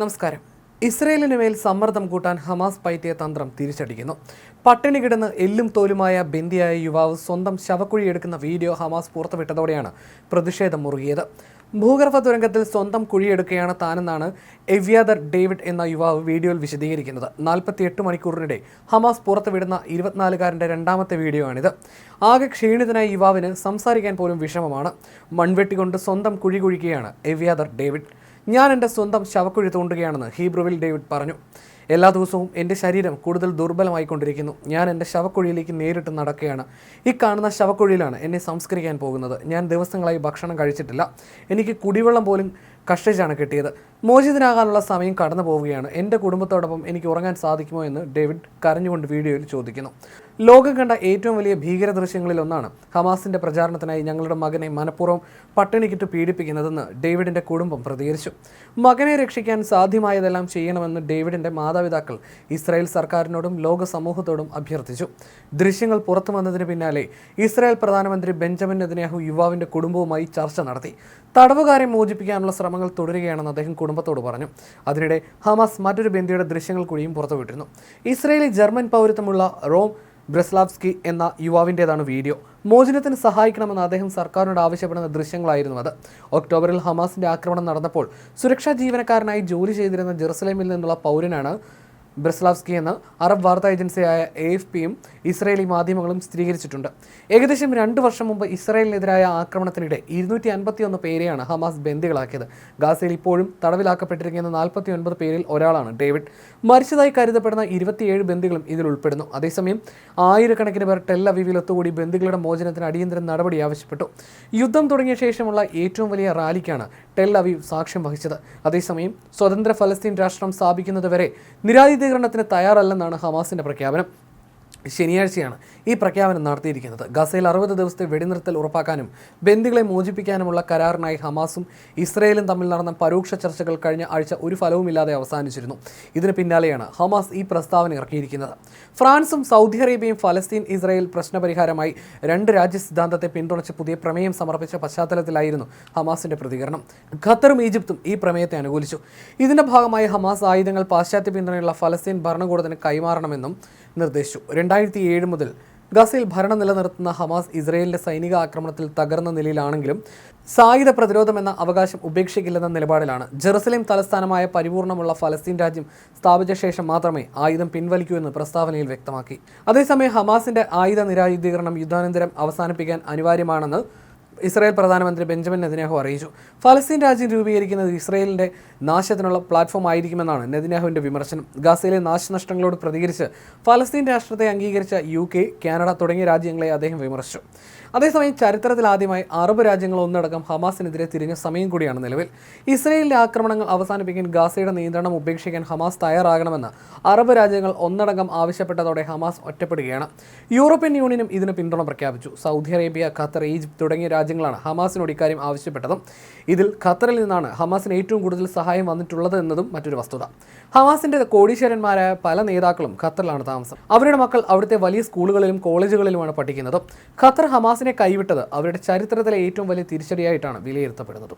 നമസ്കാരം. ഇസ്രയേലിന് മേൽ സമ്മർദ്ദം കൂട്ടാൻ ഹമാസ് പയറ്റിയ തന്ത്രം തിരിച്ചടിക്കുന്നു. പട്ടിണി കിടന്ന് എല്ലും തോലുമായ ബിന്ദിയായ യുവാവ് സ്വന്തം ശവക്കുഴി എടുക്കുന്ന വീഡിയോ ഹമാസ് പുറത്തുവിട്ടതോടെയാണ് പ്രതിഷേധം മുറുകിയത്. ഭൂഗർഭ തുരങ്കത്തിൽ സ്വന്തം കുഴിയെടുക്കുകയാണ് താനെന്നാണ് എവ്യാദർ ഡേവിഡ് എന്ന യുവാവ് വീഡിയോയിൽ വിശദീകരിക്കുന്നത്. നാൽപ്പത്തിയെട്ട് മണിക്കൂറിനിടെ ഹമാസ് പുറത്തുവിടുന്ന ഇരുപത്തിനാലുകാരന്റെ രണ്ടാമത്തെ വീഡിയോ ആണിത് ആകെ ക്ഷീണിതനായ യുവാവിന് സംസാരിക്കാൻ പോലും വിഷമമാണ്. മൺവെട്ടി കൊണ്ട് സ്വന്തം കുഴി കുഴിക്കുകയാണ് എവ്യാദർ ഡേവിഡ്. ഞാൻ എന്റെ സ്വന്തം ശവക്കുഴി തോണ്ടുകയാണെന്ന് ഹീബ്രുവിൽ ഡേവിഡ് പറഞ്ഞു. എല്ലാ ദിവസവും എന്റെ ശരീരം കൂടുതൽ ദുർബലമായിക്കൊണ്ടിരിക്കുന്നു. ഞാൻ എന്റെ ശവക്കുഴിയിലേക്ക് നേരിട്ട് നടക്കുകയാണ്. ഈ കാണുന്ന ശവക്കുഴിയിലാണ് എന്നെ സംസ്കരിക്കാൻ പോകുന്നത്. ഞാൻ ദിവസങ്ങളായി ഭക്ഷണം കഴിച്ചിട്ടില്ല. എനിക്ക് കുടിവെള്ളം പോലും കഷ്ടിച്ചാണ് കിട്ടിയത്. മോചിതനാകാനുള്ള സമയം കടന്നു പോവുകയാണ്. എന്റെ കുടുംബത്തോടൊപ്പം എനിക്ക് ഉറങ്ങാൻ സാധിക്കുമോ എന്ന് ഡേവിഡ് കരഞ്ഞുകൊണ്ട് വീഡിയോയിൽ ചോദിക്കുന്നു. ലോകം കണ്ട ഏറ്റവും വലിയ ഭീകര ദൃശ്യങ്ങളിൽ ഒന്നാണ് ഹമാസിന്റെ പ്രചാരണത്തിനായി ഞങ്ങളുടെ മകനെ മനഃപൂർവം പട്ടിണിക്കിട്ട് പീഡിപ്പിക്കുന്നതെന്ന് ഡേവിഡിന്റെ കുടുംബം പ്രതികരിച്ചു. മകനെ രക്ഷിക്കാൻ സാധ്യമായതെല്ലാം ചെയ്യണമെന്ന് ഡേവിഡിന്റെ മാതാപിതാക്കൾ ഇസ്രായേൽ സർക്കാരിനോടും ലോക സമൂഹത്തോടും അഭ്യർത്ഥിച്ചു. ദൃശ്യങ്ങൾ പുറത്തു വന്നതിന് പിന്നാലെ ഇസ്രായേൽ പ്രധാനമന്ത്രി ബെഞ്ചമിൻ നെതന്യാഹു യുവാവിന്റെ കുടുംബവുമായി ചർച്ച നടത്തി. തടവുകാരെ മോചിപ്പിക്കാനുള്ള ശ്രമങ്ങൾ തുടരുകയാണെന്ന് അദ്ദേഹം കുടുംബത്തോട് പറഞ്ഞു. അതിനിടെ ഹമാസ് മറ്റൊരു ബന്ധിയുടെ ദൃശ്യങ്ങൾ കൂടിയും പുറത്തുവിട്ടിരുന്നു. ഇസ്രയേലി ജർമ്മൻ പൗരത്വമുള്ള റോം ബ്രസ്ലാവ്സ്കി എന്ന യുവാവിന്റേതാണ് വീഡിയോ. മോചനത്തിന് സഹായിക്കണമെന്ന് അദ്ദേഹം സർക്കാരിനോട് ആവശ്യപ്പെടുന്ന ദൃശ്യങ്ങളായിരുന്നു അത്. ഒക്ടോബറിൽ ഹമാസിന്റെ ആക്രമണം നടന്നപ്പോൾ സുരക്ഷാ ജീവനക്കാരനായി ജോലി ചെയ്തിരുന്ന ജെറുസലേമിൽ നിന്നുള്ള പൗരനാണ് ബ്രസ്ലാവ്സ്കി എന്ന അറബ് വാർത്താ ഏജൻസിയായ എ എഫ് പിയും ഇസ്രയേലി മാധ്യമങ്ങളും സ്ഥിരീകരിച്ചിട്ടുണ്ട്. ഏകദേശം രണ്ട് വർഷം മുമ്പ് ഇസ്രയേലിനെതിരായ ആക്രമണത്തിനിടെ ഇരുന്നൂറ്റി അൻപത്തിയൊന്ന് പേരെയാണ് ഹമാസ് ബന്ദികളാക്കിയത്. ഗാസയിൽ ഇപ്പോഴും തടവിലാക്കപ്പെട്ടിരിക്കുന്ന നാൽപ്പത്തി ഒൻപത് പേരിൽ ഒരാളാണ് ഡേവിഡ്. മരിച്ചതായി കരുതപ്പെടുന്ന ഇരുപത്തിയേഴ് ബന്ദികളും ഇതിൽ ഉൾപ്പെടുന്നു. അതേസമയം ആയിരക്കണക്കിന് പേർ ടെൽ അവീവിൽ ഒത്തുകൂടി ബന്ദികളുടെ മോചനത്തിന് അടിയന്തര നടപടി ആവശ്യപ്പെട്ടു. യുദ്ധം തുടങ്ങിയ ശേഷമുള്ള ഏറ്റവും വലിയ റാലിക്കാണ് ടെൽ അവീവ് സാക്ഷ്യം വഹിച്ചത്. അതേസമയം സ്വതന്ത്ര ഫലസ്തീൻ രാഷ്ട്രം സ്ഥാപിക്കുന്നതുവരെ നിരായുധീകരണത്തിന് തയ്യാറല്ലെന്നാണ് ഹമാസിന്റെ പ്രഖ്യാപനം. ശനിയാഴ്ചയാണ് ഈ പ്രഖ്യാപനം നടത്തിയിരിക്കുന്നത്. ഗസയിൽ അറുപത് ദിവസത്തെ വെടിനിർത്തൽ ഉറപ്പാക്കാനും ബന്ദികളെ മോചിപ്പിക്കാനുമുള്ള കരാറിനായി ഹമാസും ഇസ്രയേലും തമ്മിൽ നടന്ന പരോക്ഷ ചർച്ചകൾ കഴിഞ്ഞ ആഴ്ച ഒരു ഫലവുമില്ലാതെ അവസാനിച്ചിരുന്നു. ഇതിന് പിന്നാലെയാണ് ഹമാസ് ഈ പ്രസ്താവന ഇറക്കിയിരിക്കുന്നത്. ഫ്രാൻസും സൗദി അറേബ്യയും ഫലസ്തീൻ ഇസ്രായേൽ പ്രശ്നപരിഹാരമായി രണ്ട് രാജ്യ സിദ്ധാന്തത്തെ പിന്തുണച്ച് പുതിയ പ്രമേയം സമർപ്പിച്ച പശ്ചാത്തലത്തിലായിരുന്നു ഹമാസിന്റെ പ്രതികരണം. ഖത്തറും ഈജിപ്തും ഈ പ്രമേയത്തെ അനുകൂലിച്ചു. ഇതിന്റെ ഭാഗമായി ഹമാസ് ആയുധങ്ങൾ പാശ്ചാത്യ പിന്തുണയുള്ള ഫലസ്തീൻ ഭരണകൂടത്തിന് കൈമാറണമെന്നും നിർദ്ദേശിച്ചു. രണ്ടായിരത്തി ഏഴ് മുതൽ ഗസയിൽ ഭരണം നിലനിർത്തുന്ന ഹമാസ് ഇസ്രയേലിന്റെ സൈനിക ആക്രമണത്തിൽ തകർന്ന നിലയിലാണെങ്കിലും സായുധ പ്രതിരോധം എന്ന അവകാശം ഉപേക്ഷിക്കില്ലെന്ന നിലപാടിലാണ്. ജെറുസലേം തലസ്ഥാനമായ പരിപൂർണമുള്ള ഫലസ്തീൻ രാജ്യം സ്ഥാപിച്ച ശേഷം മാത്രമേ ആയുധം പിൻവലിക്കൂ എന്ന് പ്രസ്താവനയിൽ വ്യക്തമാക്കി. അതേസമയം ഹമാസിന്റെ ആയുധ നിരായുധീകരണം യുദ്ധാനന്തരം അവസാനിപ്പിക്കാൻ അനിവാര്യമാണെന്ന് ഇസ്രായേൽ പ്രധാനമന്ത്രി ബെഞ്ചമിൻ നെതിനാഹു അറിയിച്ചു. ഫലസ്തീൻ രാജ്യം രൂപീകരിക്കുന്നത് ഇസ്രായേലിന്റെ നാശത്തിനുള്ള പ്ലാറ്റ്ഫോം ആയിരിക്കുമെന്നാണ് നെതിനാഹുവിന്റെ വിമർശനം. ഗാസയിലെ നാശനഷ്ടങ്ങളോട് പ്രതികരിച്ച് ഫലസ്തീൻ രാഷ്ട്രത്തെ അംഗീകരിച്ച യു കെ കാനഡ തുടങ്ങിയ രാജ്യങ്ങളെ അദ്ദേഹം വിമർശിച്ചു. അതേസമയം ചരിത്രത്തിൽ ആദ്യമായി അറബ് രാജ്യങ്ങൾ ഒന്നടക്കം ഹമാസിനെതിരെ തിരിഞ്ഞ സമയം കൂടിയാണ് നിലവിൽ. ഇസ്രയേലിലെ ആക്രമണങ്ങൾ അവസാനിപ്പിക്കാൻ ഗാസയുടെ നിയന്ത്രണം ഉപേക്ഷിക്കാൻ ഹമാസ് തയ്യാറാകണമെന്ന് അറബ് രാജ്യങ്ങൾ ഒന്നടങ്കം ആവശ്യപ്പെട്ടതോടെ ഹമാസ് ഒറ്റപ്പെടുകയാണ്. യൂറോപ്യൻ യൂണിയനും ഇതിന് പിന്തുണ പ്രഖ്യാപിച്ചു. സൗദി അറേബ്യ ഖത്തർ ഈജിപ്ത് തുടങ്ങിയ രാജ്യങ്ങളാണ് ഹമാസിനോട് ഇക്കാര്യം ആവശ്യപ്പെട്ടതും ഇതിൽ ഖത്തറിൽ നിന്നാണ് ഹമാസിന് ഏറ്റവും കൂടുതൽ സഹായം വന്നിട്ടുള്ളത് എന്നതും മറ്റൊരു വസ്തുത. ഹമാസിന്റെ കോടീശ്വരന്മാരായ പല നേതാക്കളും ഖത്തറിലാണ് താമസം. അവരുടെ മക്കൾ അവിടുത്തെ വലിയ സ്കൂളുകളിലും കോളേജുകളിലുമാണ് പഠിക്കുന്നത്. ഖത്തർ ഹമാസിനെ കൈവിട്ടത് അവരുടെ ചരിത്രത്തിലെ ഏറ്റവും വലിയ തിരിച്ചടിയായിട്ടാണ് വിലയിരുത്തപ്പെടുന്നത്.